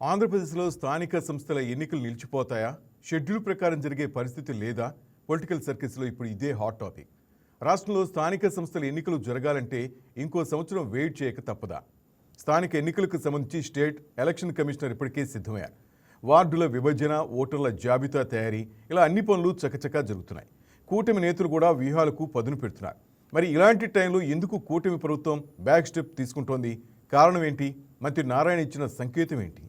ఆంధ్రప్రదేశ్లో స్థానిక సంస్థల ఎన్నికలు నిలిచిపోతాయా? షెడ్యూల్ ప్రకారం జరిగే పరిస్థితి లేదా? పొలిటికల్ సర్కిల్స్లో ఇప్పుడు ఇదే హాట్ టాపిక్. రాష్ట్రంలో స్థానిక సంస్థల ఎన్నికలు జరగాలంటే ఇంకో సంవత్సరం వెయిట్ చేయక తప్పదా? స్థానిక ఎన్నికలకు సంబంధించి స్టేట్ ఎలక్షన్ కమిషనర్ ఇప్పటికే సిద్ధమయ్యారు. వార్డుల విభజన ఓటర్ల జాబితా తయారీ ఇలా అన్ని పనులు చకచకా జరుగుతున్నాయి. కూటమి నేతలు కూడా వ్యూహాలకు పదును పెడుతున్నారు. మరి ఇలాంటి టైంలో ఎందుకు కూటమి ప్రభుత్వం బ్యాక్ స్టెప్ తీసుకుంటోంది? కారణం ఏంటి? మంత్రి నారాయణ ఇచ్చిన సంకేతం ఏంటి?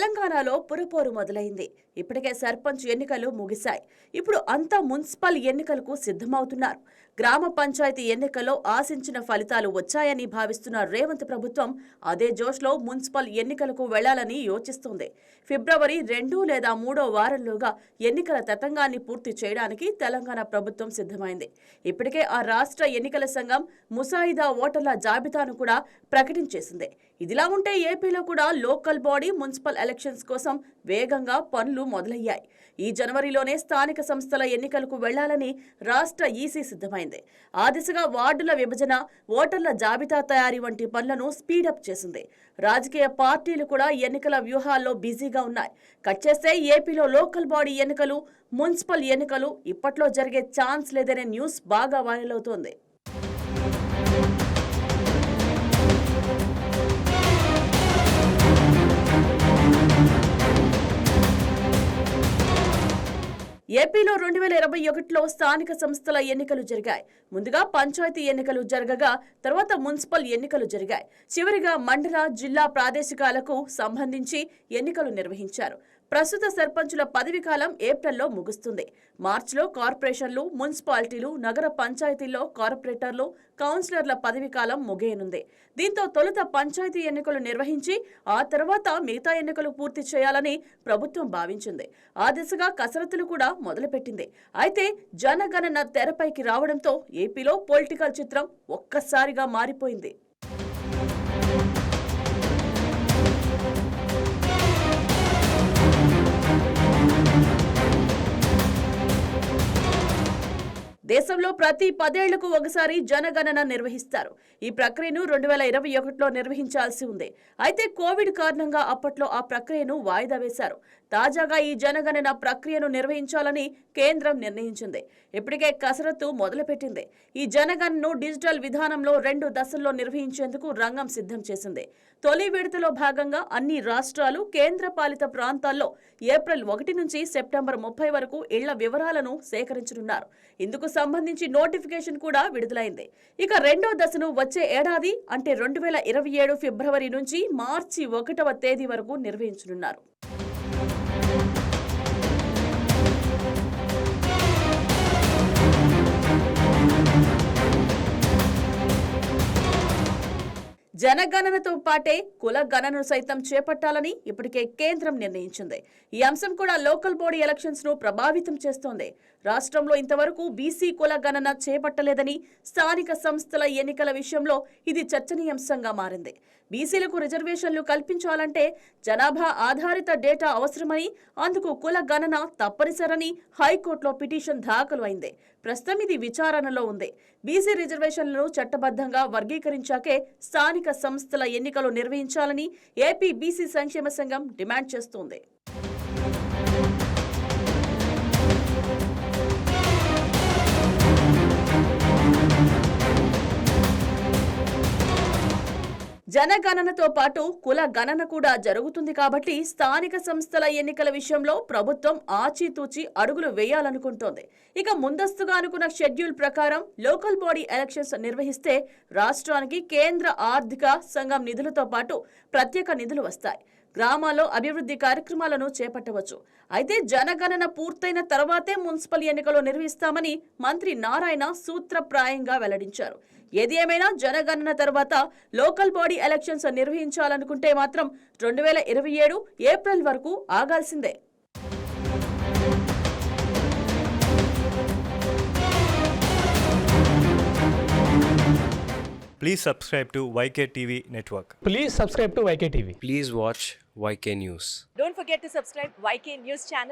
తెలంగాణలో పురపోరు మొదలైంది. ఇప్పటికే సర్పంచ్ ఎన్నికలు ముగిశాయి. ఇప్పుడు అంతా మున్సిపల్ ఎన్నికలకు సిద్ధమవుతున్నారు. గ్రామ పంచాయతీ ఎన్నికల్లో ఆశించిన ఫలితాలు వచ్చాయని భావిస్తున్న రేవంత్ ప్రభుత్వం అదే జోష్లో మున్సిపల్ ఎన్నికలకు వెళ్ళాలని యోచిస్తోంది. ఫిబ్రవరి రెండు లేదా మూడో వారంలోగా ఎన్నికల తతంగాన్ని పూర్తి చేయడానికి తెలంగాణ ప్రభుత్వం సిద్ధమైంది. ఇప్పటికే ఆ రాష్ట్ర ఎన్నికల సంఘం ముసాయిదా ఓటర్ల జాబితాను కూడా ప్రకటించేసింది. ఇదిలా ఉంటే ఏపీలో కూడా లోకల్ బాడీ మున్సిపల్ ఎలక్షన్స్ కోసం వేగంగా పనులు మొదలయ్యాయి. ఈ జనవరిలోనే స్థానిక సంస్థల ఎన్నికలకు వెళ్ళాలని రాష్ట్ర ఈసీ సిద్ధమైంది. ఆ దిశగా వార్డుల విభజన ఓటర్ల జాబితా తయారీ వంటి పనులను స్పీడప్ చేసింది. రాజకీయ పార్టీలు కూడా ఎన్నికల వ్యూహాల్లో బిజీగా ఉన్నాయి. కట్ చేస్తే ఏపీలో లోకల్ బాడీ ఎన్నికలు మున్సిపల్ ఎన్నికలు ఇప్పట్లో జరిగే ఛాన్స్ లేదనే న్యూస్ బాగా వైరల్ అవుతోంది. ఏపీలో రెండు వేల ఇరవై ఒకటిలో స్థానిక సంస్థల ఎన్నికలు జరిగాయి. ముందుగా పంచాయతీ ఎన్నికలు జరగగా తర్వాత మున్సిపల్ ఎన్నికలు జరిగాయి. చివరిగా మండల జిల్లా ప్రాదేశికాలకు సంబంధించి ఎన్నికలు నిర్వహించారు. ప్రస్తుత సర్పంచుల పదవి కాలం ఏప్రిల్లో ముగుస్తుంది. మార్చిలో కార్పొరేషన్లు మున్సిపాలిటీలు నగర పంచాయతీల్లో కార్పొరేటర్లు కౌన్సిలర్ల పదవి కాలం ముగియనుంది. దీంతో తొలుత పంచాయతీ ఎన్నికలు నిర్వహించి ఆ తర్వాత మిగతా ఎన్నికలు పూర్తి చేయాలని ప్రభుత్వం భావించింది. ఆ దిశగా కసరత్తులు కూడా మొదలుపెట్టింది. అయితే జనగణన తెరపైకి రావడంతో ఏపీలో పొలిటికల్ చిత్రం ఒక్కసారిగా మారిపోయింది. దేశంలో ప్రతి పదేళ్ళకు ఒకసారి జనగణన నిర్వహిస్తారు. ఈ ప్రక్రియను రెండు వేల ఇరవై ఒకటిలో నిర్వహించాల్సి ఉంది. అయితే కోవిడ్ కారణంగా అప్పట్లో ఆ ప్రక్రియను వాయిదా వేశారు. తాజాగా ఈ జనగణన ప్రక్రియను నిర్వహించాలని కేంద్రం నిర్ణయించింది. ఇప్పటికే కసరత్తు మొదలుపెట్టింది. ఈ జనగణను డిజిటల్ విధానంలో రెండు దశల్లో నిర్వహించేందుకు రంగం సిద్ధం చేసింది. తొలి విడతలో భాగంగా అన్ని రాష్ట్రాలు కేంద్రపాలిత ప్రాంతాల్లో ఏప్రిల్ ఒకటి నుంచి సెప్టెంబర్ ముప్పై వరకు ఇళ్ళ వివరాలను సేకరించనున్నారు. ఇందుకు సంబంధించి నోటిఫికేషన్ కూడా విడుదలైంది. ఇక రెండో దశను వచ్చే ఏడాది అంటే రెండు వేల ఇరవై ఏడు ఫిబ్రవరి నుంచి మార్చి ఒకటవ తేదీ వరకు నిర్వహించనున్నారు. జనగణనతో పాటే కుల గణనను సైతం చేపట్టాలని ఇప్పటికే కేంద్రం నిర్ణయించింది. ఈ అంశం కూడా లోకల్ బాడీ ఎలక్షన్స్ను ప్రభావితం చేస్తోంది. రాష్ట్రంలో ఇంతవరకు బీసీ కుల గణన చేపట్టలేదని స్థానిక సంస్థల ఎన్నికల విషయంలో ఇది చర్చనీయాంశంగా మారింది. బీసీలకు రిజర్వేషన్లు కల్పించాలంటే జనాభా ఆధారిత డేటా అవసరమని అందుకు కుల గణన తప్పనిసరని హైకోర్టులో పిటిషన్ దాఖలు అయింది ప్రస్తుతం ఇది విచారణలో ఉంది. బీసీ రిజర్వేషన్లను చట్టబద్ధంగా వర్గీకరించాకే స్థానిక సంస్థల ఎన్నికలు నిర్వహించాలని ఏపీ బీసీ సంక్షేమ సంఘం డిమాండ్ చేస్తోంది. జనగణనతో పాటు కుల గణన కూడా జరుగుతుంది కాబట్టి స్థానిక సంస్థల ఎన్నికల విషయంలో ప్రభుత్వం ఆచితూచి అడుగులు వేయాలనుకుంటోంది. ఇక ముందస్తుగా అనుకున్న షెడ్యూల్ ప్రకారం లోకల్ బాడీ ఎలక్షన్స్ నిర్వహిస్తే రాష్ట్రానికి కేంద్ర ఆర్థిక సంఘం నిధులతో పాటు ప్రత్యేక నిధులు వస్తాయి. గ్రామాల్లో అభివృద్ధి కార్యక్రమాలను చేపట్టవచ్చు. అయితే జనగణన పూర్తయిన తర్వాతే మున్సిపల్ ఎన్నికలు నిర్వహిస్తామని మంత్రి నారాయణ సూత్రప్రాయంగా వెల్లడించారు. ఏది ఏమైనా జనగణన తర్వాత లోకల్ బాడీ ఎలక్షన్స్ నిర్వహించాలనుకుంటే మాత్రం రెండు వేల ఇరవై ఏడు ఏప్రిల్ వరకు ఆగాల్సిందే Please subscribe to YK TV Network. Please subscribe to YK TV. Please watch YK News. Don't forget to subscribe YK News channel